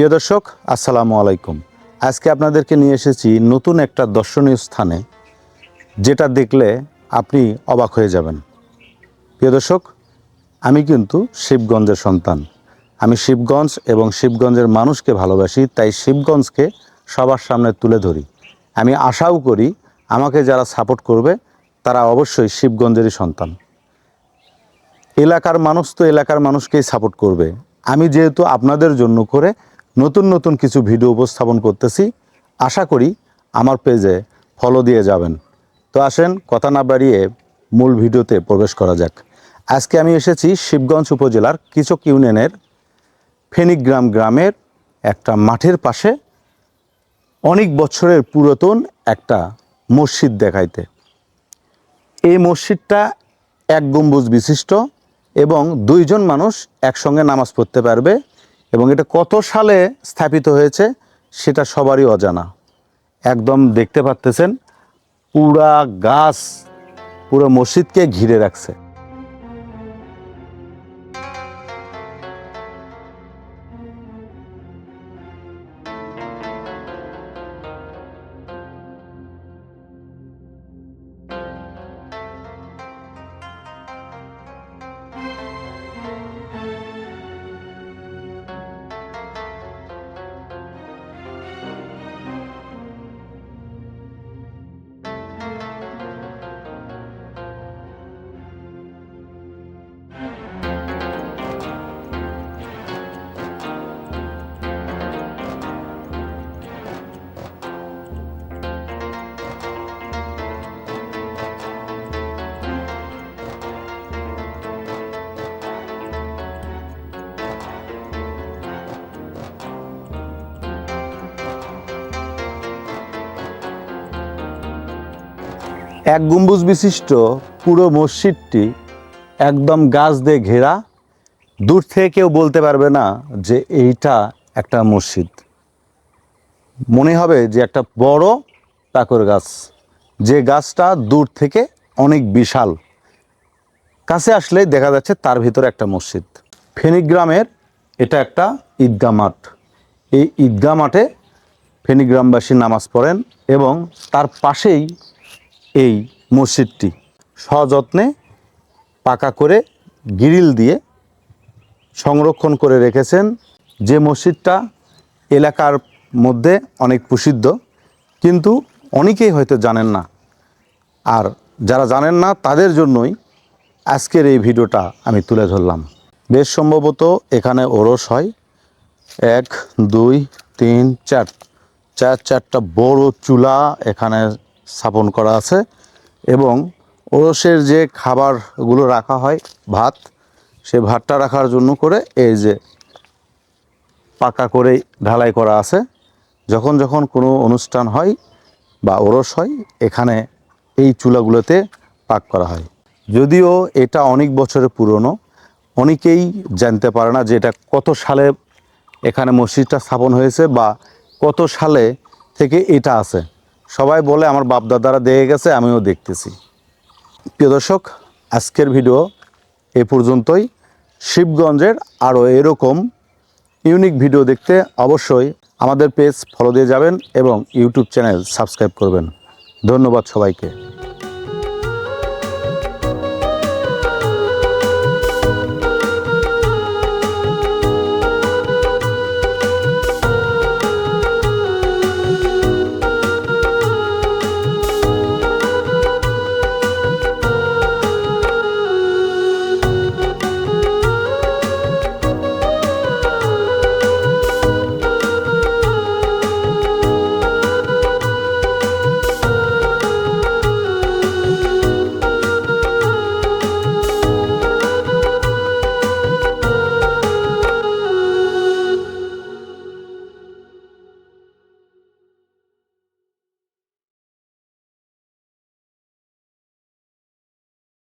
প্রিয় দর্শক, আসসালামু আলাইকুম। আজকে আপনাদেরকে নিয়ে এসেছি নতুন একটা দর্শনীয় স্থানে, যেটা দেখলে আপনি অবাক হয়ে যাবেন। প্রিয় দর্শক, আমি কিন্তু শিবগঞ্জের সন্তান। আমি শিবগঞ্জ এবং শিবগঞ্জের মানুষকে ভালোবাসি, তাই শিবগঞ্জকে সবার সামনে তুলে ধরি। আমি আশাও করি আমাকে যারা সাপোর্ট করবে, তারা অবশ্যই শিবগঞ্জেরই সন্তান। এলাকার মানুষ তো এলাকার মানুষকেই সাপোর্ট করবে। আমি যেহেতু আপনাদের জন্য করে নতুন নতুন কিছু ভিডিও উপস্থাপন করতেছি। আশা করি আমার পেজে ফলো দিয়ে যাবেন। তো আসেন, কথা না বাড়িয়ে মূল ভিডিওতে প্রবেশ করা যাক। আজকে আমি এসেছি শিবগঞ্জ উপজেলার কিচক ইউনিয়নের ফেনিগ্রাম গ্রামের একটা মাঠের পাশে অনেক বছরের পুরাতন একটা মসজিদ দেখাইতে। এই মসজিদটা এক গম্বুজ বিশিষ্ট এবং দুইজন মানুষ একসঙ্গে নামাজ পড়তে পারবে। এবং এটা কত সালে স্থাপিত হয়েছে সেটা সবারই অজানা। একদম দেখতে পাচ্তেছেন পুরা গাছ পুরো মসজিদকে ঘিরে রাখছে। এক গম্বুজ বিশিষ্ট পুরো মসজিদটি একদম গাছ দিয়ে ঘেরা। দূর থেকে কেউ বলতে পারবে না যে এইটা একটা মসজিদ। মনে হবে যে একটা বড় টাকর গাছ। যে গাছটা দূর থেকে অনেক বিশাল। কাছে আসলেই দেখা যাচ্ছে তার ভিতরে একটা মসজিদ। ফেনী গ্রামের এটা একটা ঈদগা মাঠ। এই ঈদগা মাঠে ফেনী গ্রামবাসী নামাজ পড়েন এবং তার পাশেই এই মসজিদটি সযত্নে পাকা করে গ্রিল দিয়ে সংরক্ষণ করে রেখেছেন। যে মসজিদটা এলাকার মধ্যে অনেক প্রসিদ্ধ, কিন্তু অনেকেই হয়তো জানেন না। আর যারা জানেন না, তাদের জন্যই আজকের এই ভিডিওটা আমি তুলে ধরলাম। বেশ সম্ভবত এখানে ওরস হয়। এক, দুই, তিন, চার। চার, চারটা বড় চুলা এখানে স্থাপন করা আছে এবং ওরসের যে খাবারগুলো রাখা হয়, ভাত, সে ভাতটা রাখার জন্য করে এই যে পাকা করে ঢালাই করা আছে। যখন যখন কোনো অনুষ্ঠান হয় বা ওরস হয়, এখানে এই চুলাগুলোতে পাক করা হয়। যদিও এটা অনেক বছরের পুরনো, অনেকেই জানতে পারে না যে এটা কত সালে এখানে মসজিদটা স্থাপন হয়েছে বা কত সালে থেকে এটা আছে। সবাই বলে আমার বাপদাদারা দেখে গেছে, আমিও দেখতেছি। প্রিয় দর্শক, আজকের ভিডিও এ পর্যন্তই। শিবগঞ্জের আরও এরকম ইউনিক ভিডিও দেখতে অবশ্যই আমাদের পেজ ফলো দিয়ে যাবেন এবং ইউটিউব চ্যানেল সাবস্ক্রাইব করবেন। ধন্যবাদ সবাইকে।